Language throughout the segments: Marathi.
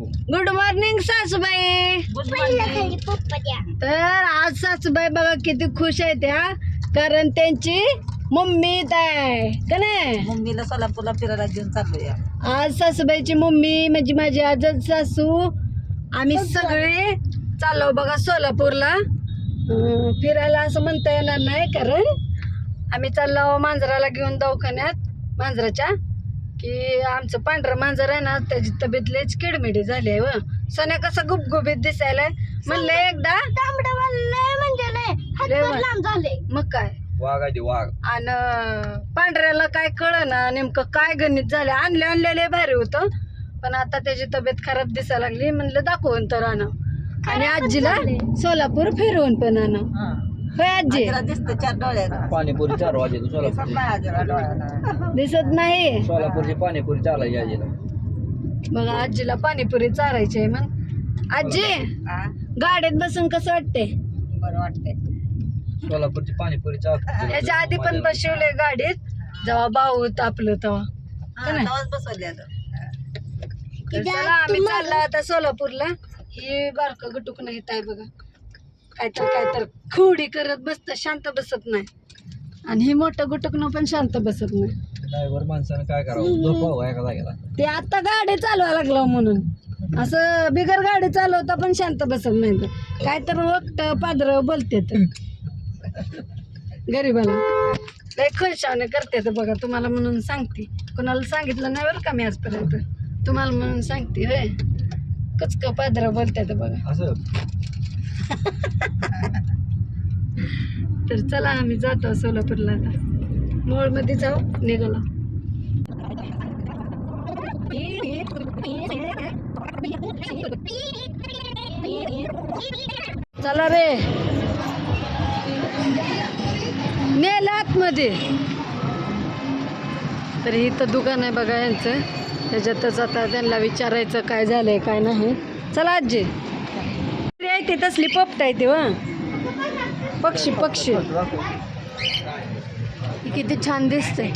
गुड मॉर्निंग सासूबाई. तर आज सासूबाई बघा किती खुश आहे त्या कारण त्यांची मम्मी आहे का नाही? मम्मीला सोलापूरला फिरायला घेऊन चाललोय. आज सासूबाईची मम्मी म्हणजे माझी आजच सासू आम्ही सगळे चाललो बघा सोलापूरला. फिरायला असं म्हणता येणार नाही कारण आम्ही चाललो मांजराला घेऊन दवाखान्यात मांजराच्या. की आमचं पांढरं मांजर आहे ना त्याची तब्येत लयच किडमिडी झाली आहे व. सोन्या कसं गुबगुबीत दिसायला म्हणलं एकदा. लय वा- मग काय? वाघ आहे ते वाघ. आणि पांढऱ्याला काय कळ ना नेमकं काय गणित झालं आणले आणलेले भारी होतं. पण आता त्याची तब्येत खराब दिसायला लागली. म्हणलं दाखवून तर आणा. आणि आजीला सोलापूर फिरवून पण आणा. होय आजी? दिसतं चार डोळ्यात पाणीपुरी चार वाजे दिसत नाही आजीला डोळ्याला दिसत नाही? सोलापूरची पाणीपुरी चालायची आजीला. मग आजीला पाणीपुरी चारायची आहे मग आजी हा, गाडीत बसून कसं वाटते बरं वाटतंय. सोलापूरची पाणीपुरी चाल. याच्या आधी पण बसवले गाडीत जेव्हा भाऊ तापलं तेव्हा. हा, नाही? तेव्हाच बसवले आता. तर चला आम्ही चाललो आता सोलापूरला. ही बारक गुटुक नाही आहे बघा. काय तर काय तर खोडी करत बसत शांत बसत नाही. आणि ही मोठं गुटुकनं पण शांत बसत नाही. ड्रायव्हर माणसानं काय करावं? झोपावं एका जागेला ते आता गाडी चालवा लागलं म्हणून. असं बिगर गाडी चालवता पण शांत बसत नाही. तर काय तर वक्त पादर बोलते गरीबाला. लय खुशाने करते तर बघा तुम्हाला म्हणून सांगते. कोणाला सांगितलं नाही बरं का मी आजपर्यंत. तुम्हाला म्हणून सांगते होय. कचक पादर बोलते तर बघा. असं? तर चला आम्ही जातो सोलापूरला आता. मोळमध्ये जाऊ निघाला. चला रे. नेलं आतमध्ये. तर इथं दुकान आहे बघा यांचं. त्याच्यातच आता त्यांना विचारायचं काय झालंय काय नाही. चला आजी. आहे ते तसली पोपट आहे ते पक्षी पक्षी. किती छान दिसतंय.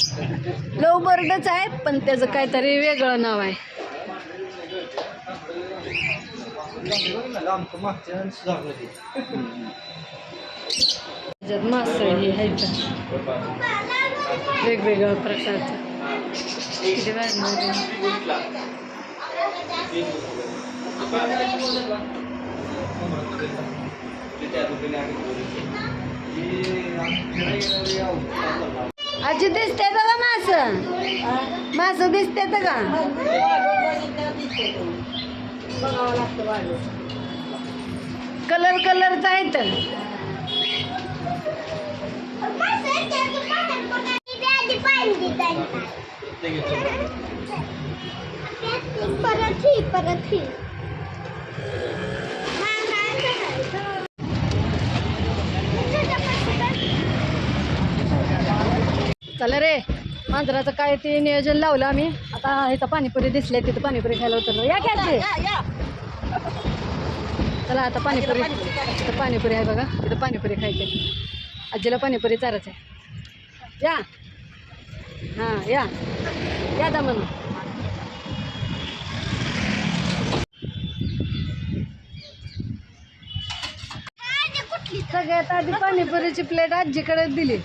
लव बर्डच आहे पण त्याचं काहीतरी वेगळं नाव आहे. त्याच्यात मासळी आहे वेगवेगळ्या प्रकारचं. आजी दिसते का मास. मास दिसते का? कलर कलरचा आहे तर चला रे. मांजराचं काय ते नियोजन लावलं आम्ही. आता इथं पाणीपुरी दिसले तिथं पाणीपुरी खायला उतरलो. या घ्यायचे चला आता पाणीपुरी. इथं पाणीपुरी आहे बघा. तिथं पाणीपुरी खायची. आजीला पाणीपुरी चारायचं आहे. या. हां या. या दा म्हणून. सगळ्यात आधी पाणीपुरीची प्लेट आजीकडेच दिली.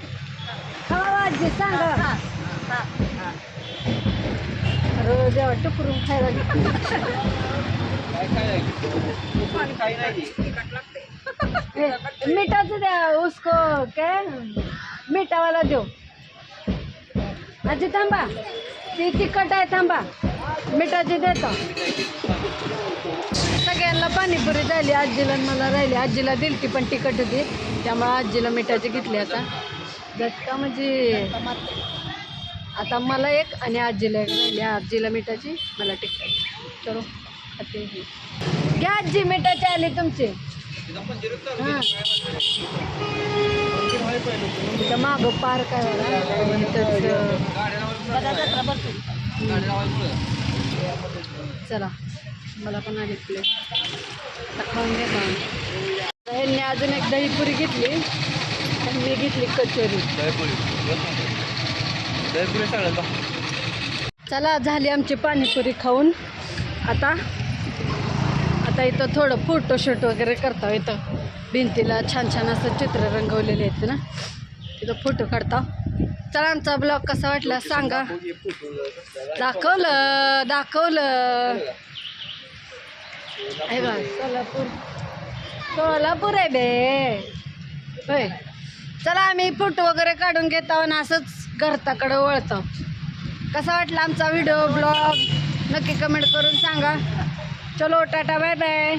हो आजी सांगा. रोज देवा टुकरून खायला मिठाच मिठाचं द्या उसको काय? मिठावाला देऊ. आजी थांबा. ती तिखट आहे थांबा. मिठाची देतो. सगळ्यांना पाणीपुरी झाली आजीला मला राहिली. आजीला दिली ती पण तिखट होती. त्यामुळे आजीला मिठाची घेतली आता. झटका म्हणजे आता मला एक आणि आजीला एक राहिली. आजीला मिठाची मला टिकट चलो खाते घ्या आजी मिठाची आली तुमची. हां. इथं मागं पार्क आहे चला मला पण आली प्लेट आता खाऊन घ्या अजून एकदा अजून पुरी घेतली. आणि मी घेतली कचोरी. चला झाली आमची पाणीपुरी खाऊन. आता आता इथं थोडं फोटोशूट वगैरे करता इथं. भिंतीला छान छान असं चित्र रंगवलेले आहेत ना. तिथं फोटो काढता चला आमचा ब्लॉग कसा वाटला सांगा. दाखवलं दाखवलं. आहे का सोलापूर. सोलापूर आहे बे. होय. चला आम्ही फोटो वगैरे काढून घेत आहोत आणि असंच घरताकडं वळतो. कसा वाटला आमचा व्हिडिओ ब्लॉग? नक्की कमेंट करून सांगा. चलो टाटा बाय बाय